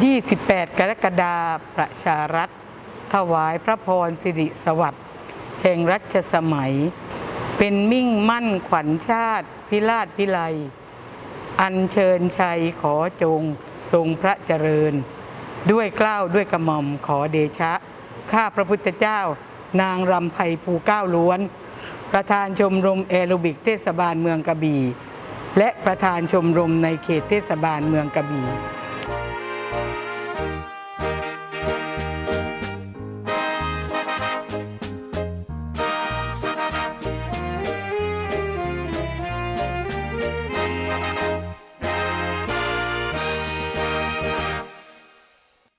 28 กรกฎาประชารัฐ ถวายพระพรสิริสวัสดิ์แห่งรัชสมัย เป็นมิ่งมั่นขวัญชาติ พิราชพิไลอันเชิญชัยขอจงทรงพระเจริญ ด้วยเกล้าวด้วยกระหม่อมขอเดชะ ข้าพระพุทธเจ้า นางรำไพภูเก้าล้วน ประธานชมรมแอโรบิกเทศบาลเมืองกระบี่ และประธานชมรมในเขตเทศบาลเมืองกระบี่